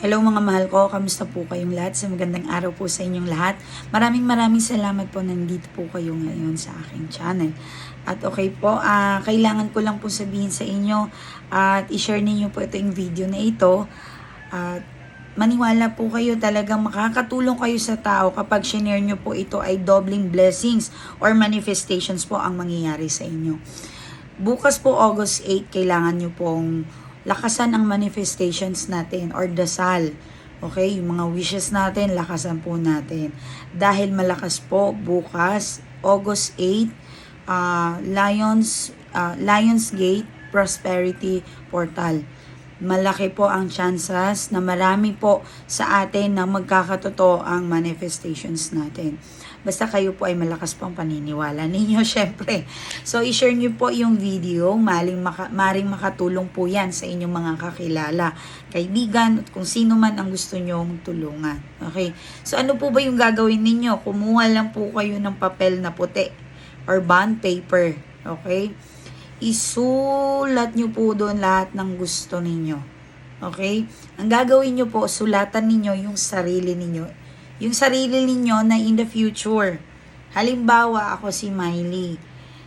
Hello mga mahal ko, kamusta po kayong lahat? Sa magandang araw po sa inyong lahat. Maraming maraming salamat po nandito po kayo ngayon sa aking channel. At okay po, ah, kailangan ko lang po sabihin sa inyo at i-share ninyo po ito yung video na ito. At maniwala po kayo talagang makakatulong kayo sa tao kapag shinare nyo po ito ay dobling blessings or manifestations po ang mangyayari sa inyo. Bukas po August 8, kailangan nyo pong lakasan ang manifestations natin or dasal. Okay, yung mga wishes natin, lakasan po natin. Dahil malakas po bukas, August 8, uh, Lions, uh, Lions Gate Prosperity Portal. Malaki po ang chances na marami po sa atin na magkakatotoo ang manifestations natin. Basta kayo po ay malakas pong paniniwala ninyo, syempre. So, i-share nyo po yung video. Maling, maka, maring makatulong po yan sa inyong mga kakilala, kaibigan, at kung sino man ang gusto nyong tulungan. Okay? So, ano po ba yung gagawin ninyo? Kumuha lang po kayo ng papel na puti or bond paper. Okay? Isulat nyo po doon lahat ng gusto ninyo. Okay? Ang gagawin nyo po, sulatan ninyo yung sarili ninyo. Yung sarili ninyo na in the future. Halimbawa, ako si Miley.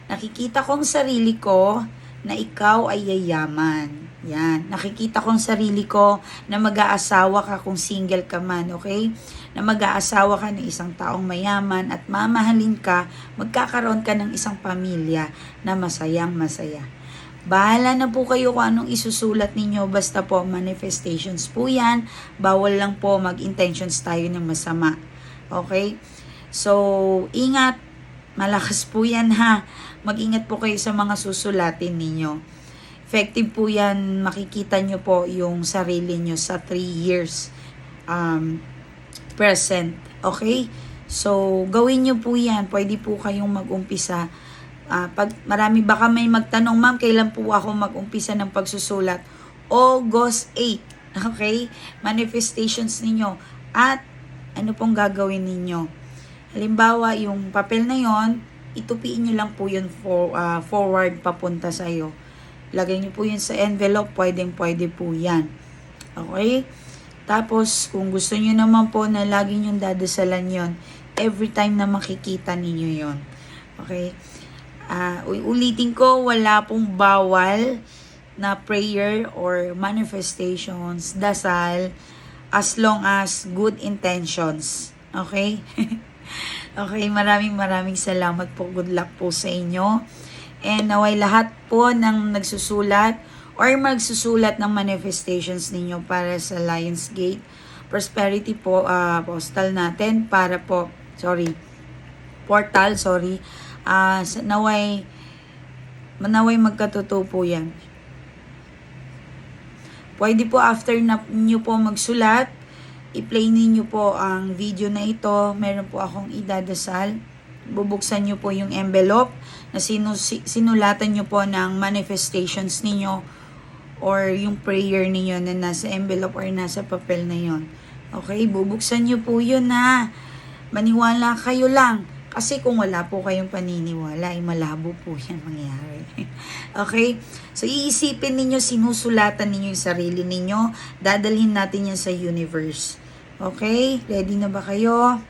Nakikita kong sarili ko na ikaw ay yayaman. Yan. Nakikita kong sarili ko na mag-aasawa ka kung single ka man, okay? Na mag-aasawa ka ng isang taong mayaman at mamahalin ka, magkakaroon ka ng isang pamilya na masayang masaya. Bahala na po kayo kung anong isusulat ninyo. Basta po manifestations po yan. Bawal lang po mag-intentions tayo ng masama. Okay? So, ingat. Malakas po yan ha. Mag-ingat po kayo sa mga susulatin ninyo. Effective po yan. Makikita nyo po yung sarili nyo sa 3 years um. Okay? So, gawin nyo po yan. Pwede po kayong mag-umpisa Ah, pag marami baka may magtanong, ma'am, kailan po ako mag-umpisa ng pagsusulat? August 8. Okay? Manifestations ninyo. At ano pong gagawin ninyo? Halimbawa, yung papel na yon, itupiin nyo lang po yun for, ah, forward papunta sa iyo. Lagay nyo po yun sa envelope, pwedeng pwede po yan. Okay? Tapos, kung gusto nyo naman po na lagi nyo dadasalan yon every time na makikita ninyo yon Okay? Uh, ulitin ko, wala pong bawal na prayer or manifestations, dasal, as long as good intentions. Okay? okay, maraming maraming salamat po. Good luck po sa inyo. And naway lahat po ng nagsusulat or magsusulat ng manifestations ninyo para sa Lionsgate Prosperity po uh, postal natin para po, sorry, portal, sorry, uh, naway manaway magkatotoo po yan. Pwede po after na nyo po magsulat, i-play ninyo po ang video na ito. Meron po akong idadasal. Bubuksan nyo po yung envelope na sinu sinulatan nyo po ng manifestations ninyo or yung prayer ninyo na nasa envelope or nasa papel na yon. Okay, bubuksan nyo po yun na maniwala kayo lang kasi kung wala po kayong paniniwala, ay malabo po yan mangyari. okay? So, iisipin ninyo, sinusulatan ninyo yung sarili ninyo. Dadalhin natin yan sa universe. Okay? Ready na ba kayo?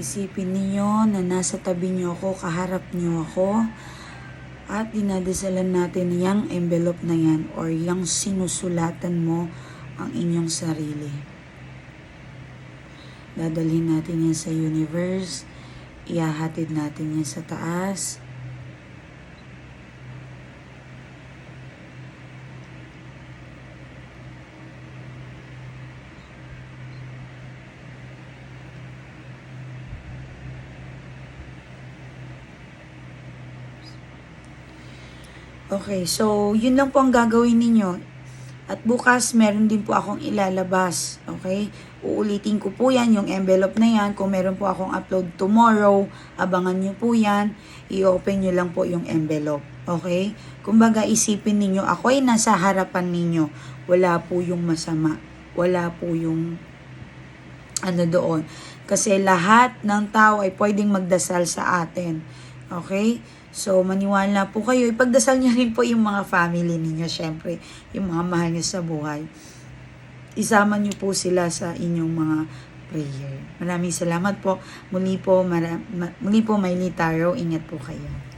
Isipin niyo na nasa tabi niyo ako, kaharap niyo ako, at dinadasalan natin yung envelope na yan or yung sinusulatan mo ang inyong sarili. Dadalhin natin yan sa universe, ihahatid natin yan sa taas, Okay, so yun lang po ang gagawin ninyo. At bukas, meron din po akong ilalabas. Okay? Uulitin ko po yan, yung envelope na yan. Kung meron po akong upload tomorrow, abangan nyo po yan. I-open nyo lang po yung envelope. Okay? Kumbaga, isipin ninyo, ako ay nasa harapan ninyo. Wala po yung masama. Wala po yung ano doon. Kasi lahat ng tao ay pwedeng magdasal sa atin. Okay? So, maniwala po kayo. Ipagdasal niyo rin po yung mga family ninyo, syempre. Yung mga mahal niyo sa buhay. Isama niyo po sila sa inyong mga prayer. Maraming salamat po. Muli po, mara- ma- muli po, Miley Taro. Ingat po kayo.